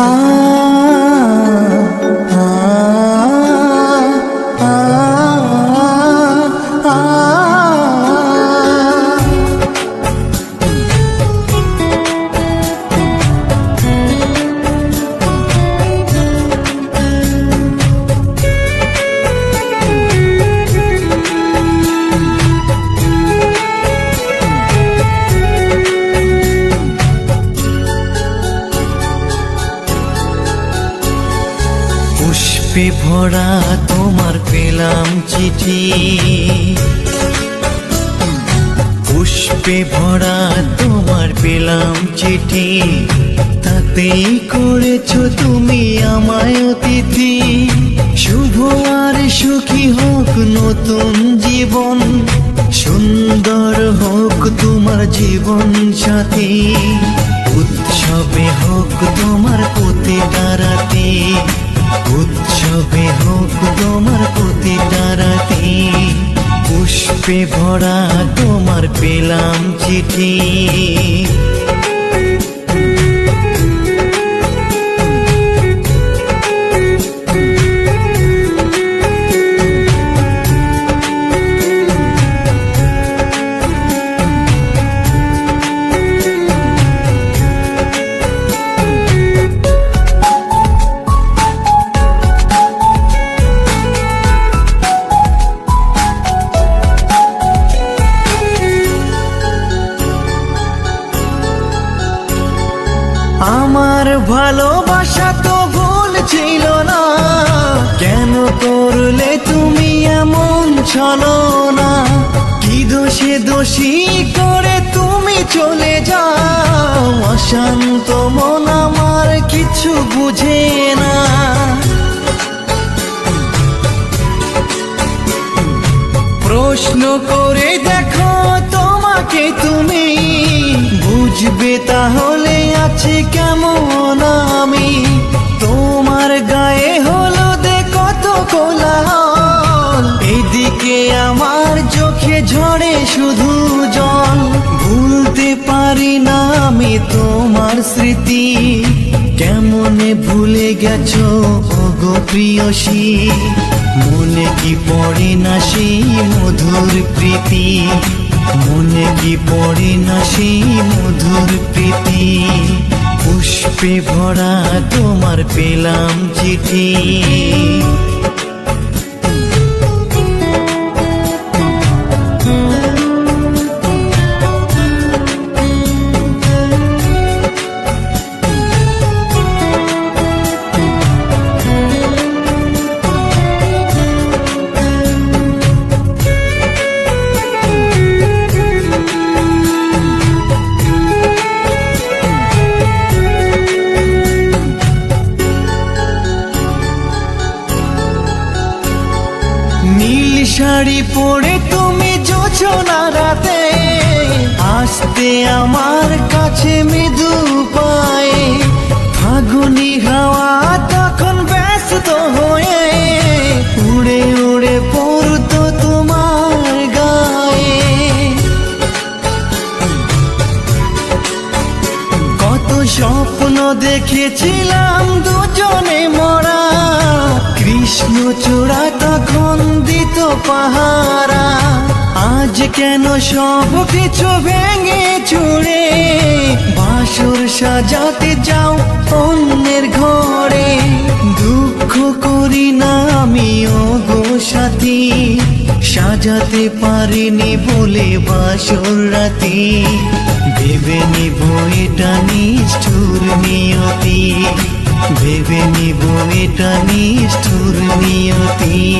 啊 পুষ্পে ভরা তোমার পেলাম চিঠি। পুষ্পে ভরা তোমার পেলাম চিঠি। তাতেই করেছ তুমি আমায় অতিথি। শুভ আর সুখী হোক নতুন জীবন, সুন্দর হোক তোমার জীবন সাথী। উৎসবে হোক তোমার পুতি দাঁড়াতে উৎসবে হোক তোমার পুতি দাঁড়াতে পুষ্পে ভরা তোমার পেলাম চিঠি আমার ভালোবাসা তো ভুল ছিল না। কেন করলে তুমি এমন ছলো না? কি দোষে দোষী করে তুমি চলে যাও? অশান্ত মন আমার কিছু বুঝে না। প্রশ্ন করে বুঝবে তাহলে আছি কেমন আমি? তোমার গায়ে হলো দে কত কোলাহল। এদিকে আমার চোখে ঝরে শুধু জল। ভুলতে পারি না আমি তোমার স্মৃতি। কেমনে ভুলে গেছো গো প্রিয়সী? মনে কি পড়ে না সেই মধুর প্রীতি? মনে কি পড়ে না সেই মধুর প্রীতি? পুষ্পে ভরা তোমার পেলাম চিঠি। শাড়ি পরে তুমি যোজনা রাতে। আসতে আমার কাছে মৃদু পায়ে। ফাগুনি হাওয়া তখন ব্যস্ত হয়ে উড়ে উড়ে পড়তো তোমার গায়ে। কত স্বপ্ন দেখেছিলাম দুজনে মরা। কৃষ্ণ চূড়া তখন দিত পাহারা। আজ কেন সব কিছু ভেঙে চুড়ে? বাসর সাজাতে যাও অন্যের ঘরে। দুঃখ করি না আমি গো সাথী। সাজাতে পারিনি বলে বাসর রাতে। ভেবে নিব এটা নিষ্ঠুর নিয়তি। ভেবে নিব এটা নিষ্ঠুর নিয়তি।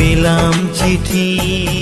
পেলাম চিঠি।